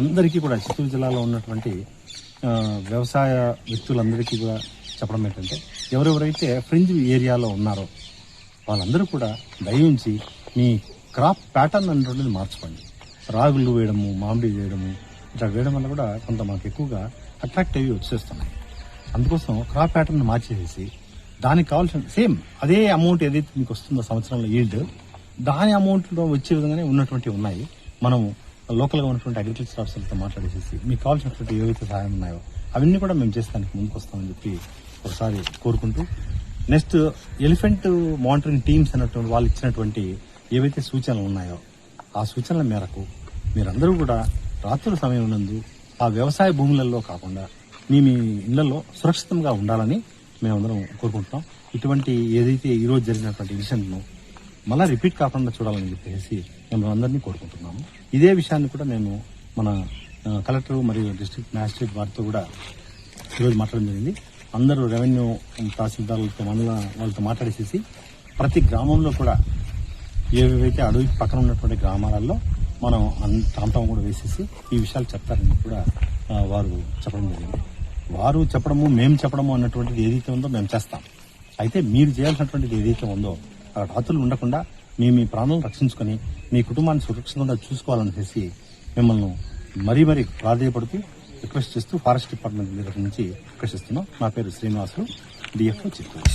అందరికీ కూడా చిత్తూరు జిల్లాలో ఉన్నటువంటి వ్యవసాయ వ్యక్తులందరికీ కూడా చెప్పడం ఏంటంటే ఎవరెవరైతే ఫ్రింజ్ ఏరియాలో ఉన్నారో వాళ్ళందరూ కూడా దయించి మీ క్రాప్ ప్యాటర్న్ అనేటువంటిది మార్చుకోండి. రాగులు వేయడము మామిడి వేయడము ఇట్లా వేయడం వల్ల కూడా కొంత మాకు ఎక్కువగా అట్రాక్ట్ అయ్యి వచ్చేస్తున్నాయి. అందుకోసం క్రాప్ ప్యాటర్న్ మార్చేసేసి దానికి కావాల్సిన సేమ్ అదే అమౌంట్ ఏదైతే మీకు వస్తుందో సంవత్సరంలో ఈల్డ్ దాని అమౌంట్లో వచ్చే విధంగానే ఉన్నటువంటి ఉన్నాయి. మనము లోకల్గా ఉన్నటువంటి అగ్రికల్చర్ ఆఫీసర్లతో మాట్లాడేసేసి మీకు కావాల్సినటువంటి ఏవైతే సహాయం ఉన్నాయో అవన్నీ కూడా మేము చేస్తానికి ముందుకు వస్తామని చెప్పి ఒకసారి కోరుకుంటూ నెక్స్ట్ ఎలిఫెంట్ మానిటరింగ్ టీమ్స్ అన్నటువంటి వాళ్ళు ఇచ్చినటువంటి ఏవైతే సూచనలు ఉన్నాయో ఆ సూచనల మేరకు మీరందరూ కూడా రాత్రుల సమయం నందు ఆ వ్యవసాయ భూములలో కాకుండా మీ మీ ఇళ్ళలో సురక్షితంగా ఉండాలని మేమందరం కోరుకుంటున్నాం. ఇటువంటి ఏదైతే ఈరోజు జరిగినటువంటి విషయంను మళ్ళా రిపీట్ కాకుండా చూడాలని చెప్పేసి మేము అందరినీ కోరుకుంటున్నాము. ఇదే విషయాన్ని కూడా నేను మన కలెక్టర్ మరియు డిస్ట్రిక్ట్ మ్యాజిస్ట్రేట్ వారితో కూడా ఈరోజు మాట్లాడడం జరిగింది. అందరూ రెవెన్యూ తహసీల్దారులతో మండల వాళ్ళతో మాట్లాడేసేసి ప్రతి గ్రామంలో కూడా ఏవేవైతే అడవి పక్కన ఉన్నటువంటి గ్రామాలలో మనం ప్రాంతం కూడా వేసేసి ఈ విషయాలు చెప్తారని కూడా వారు చెప్పడం జరిగింది. వారు చెప్పడము మేము చెప్పడము అన్నటువంటిది ఏదైతే ఉందో మేము చేస్తాం. అయితే మీరు చేయాల్సినటువంటిది ఏదైతే ఉందో రాత్రులు ఉండకుండా మీ మీ ప్రాణాలను రక్షించుకొని మీ కుటుంబాన్ని సురక్షితంగా చూసుకోవాలనేసి మిమ్మల్ని మరీ మరీ ప్రాధాయపడుతూ రిక్వెస్ట్ చేస్తూ ఫారెస్ట్ డిపార్ట్మెంట్ దగ్గర నుంచి రిక్వెస్ట్ చేస్తున్నాం. నా పేరు శ్రీనివాసులు డిఎఫ్ఓ చిత్తూరు